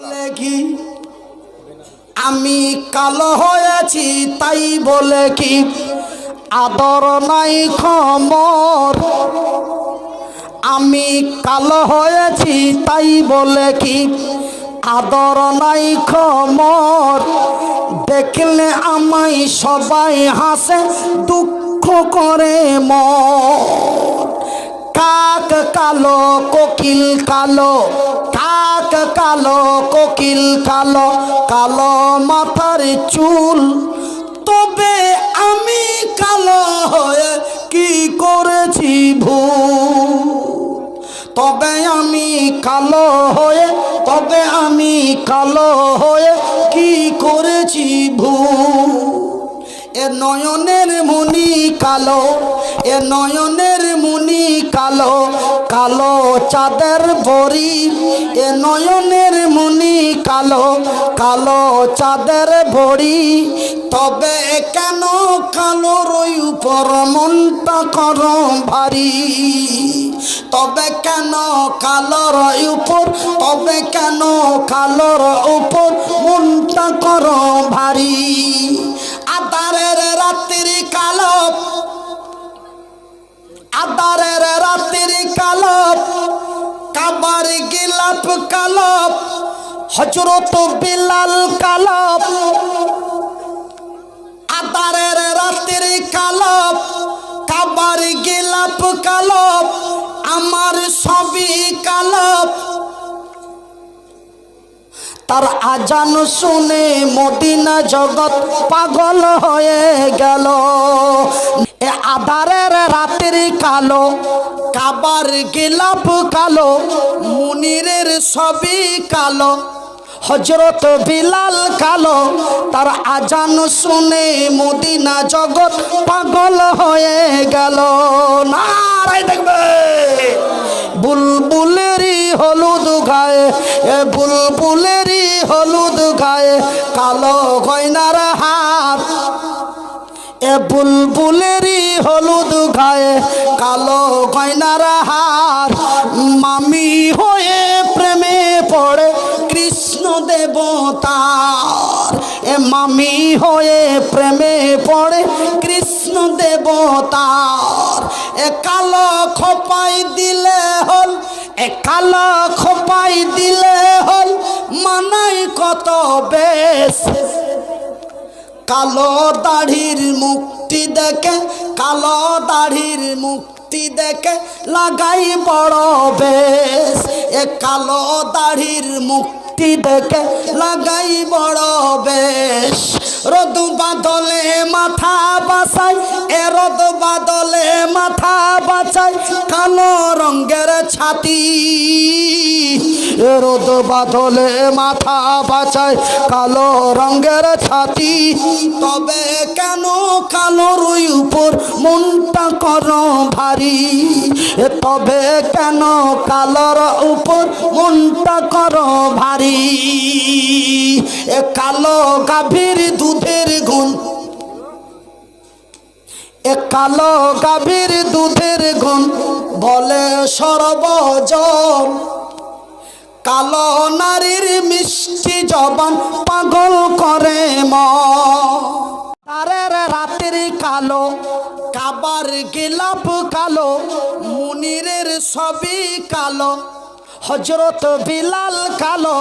কি আমি কালো হয়েছি তাই বলে কি আদর নাই খমর। আমি কালো হয়েছি তাই বলে কি আদর নাই খমর। দেখলে আমায় সবাই হাসে, দুঃখ করে মর কাক কালো, কোকিল কালো কাক কালো, কোকিল কালো কালো মাথার চুল। তবে আমি কালো হয়ে কি করেছি ভুল? তবে আমি কালো হয়ে, তবে আমি কালো হয়ে কি করেছি ভুল? এ নয়নের মুনি কালো, এ নয়নের কালো কালো চাঁদের বড়ি এ নয়নের মুনি কালো কালো চাঁদের বড়ি তবে কেন কালোর ওই উপর মনটা কর ভারী? তবে কেন কালোর উপর, তবে কেন কালোর উপর মনটা কর ভারী? গিলাপ কালো হজরত বিলাল কালো আদারের রাত্রি কালো কাবার গিলাপ কালো আমার সবই কালো তার আজান শুনে মদিনা জগৎ পাগল হয়ে গেল। এ আধারের রাত্রি কালো কাবার গিলাপ কালো, মুনিরের সবই কালো হজরত বিলাল কালো, তার আজান শুনে মদিনা জগৎ পাগল হয়ে গেল। নারাই দেখবে। বুলবুলেরই হলুদ গায়ে, এ বুলবুলেরই হলুদ গায়ে, কালো গয়নার হাত এ বুলবুলেরই হলুদ গায়ে কালো গয়নার হার। মামি হয়ে প্রেমে পড়ে কৃষ্ণ দেবতার এ মামি হয়ে প্রেমে পড়ে কৃষ্ণ দেবতার এ কালো খোপাই দিলে হল, এ কালো খোপাই দিলে হল মানাই কত বেশ। কালো দাড়ির মুক্তি দেখে, কালো দাড়ির মুক্তি দেখে লাগাই বড় বেশ। এ কালো দাড়ির মুক্তি দেখে লাগাই বড় বেশ। রোদ বাদলে মাথা বাসাই এ রোদ বাদলে মাথা বাঁচাই কালো রঙের ছাতি। রোদ বাদলে মাথা বাঁচায় কালো রঙের ছাতি। তবে কেন কালোর উপর মনটা কর ভারী? তবে কেন কালোর উপর মনটা কর ভারী? এ কালো গাভীর দুধের গুণ। এ কালো গাভীর দুধের গুণ। বলে সর্বজন কালো নারীর মিষ্টি জবান পাগল করে মারের রাত্রি কালো, কাবার গিলাপ কালো, মুনিরের সবই কালো হজরত বিলাল কালো,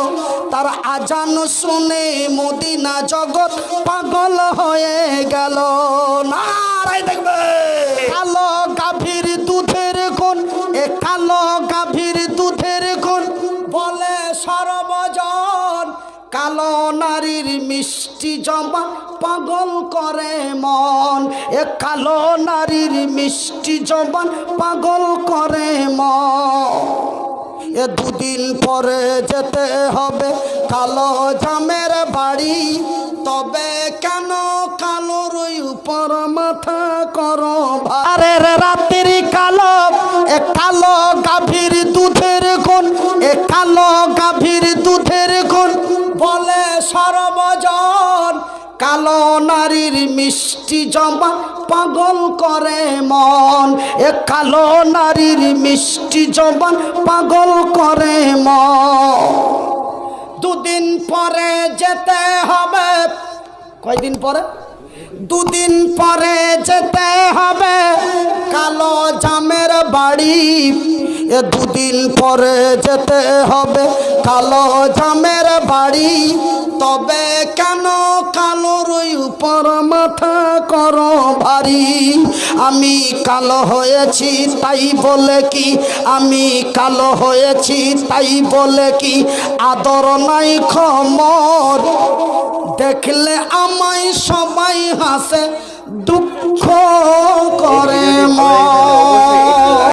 তার আজান শুনে মদিনা জগৎ পাগল হয়ে গেল। কালো নারীর মিষ্টি জমা পাগল করে মন। এ কালো নারীর মিষ্টি জবান পাগল করে মন। এ দুদিন পরে যেতে হবে কালো জামের বাড়ি। তবে কেন কালোর উপর মাথা করো ভারের সর্বজন কালো নারীর মিষ্টি জমা পাগল করে মন। এ কালো নারীর মিষ্টি জবান পাগল করে মন। দুদিন পরে যেতে হবে। কয়দিন পরে? দুদিন পরে যেতে হবে। কালো জামের বাড়ি, এ দুদিন পরে যেতে হবে। কালো জামের বাড়ি তবে কেন কালোর উপর মাথা কর ভারী? আমি কালো হয়েছি, তাই বলে কি? আমি কালো হয়েছি, তাই বলে কি? আদর নাই খমর। দেখলে আমায় সবাই হাসে, দুঃখ করে মন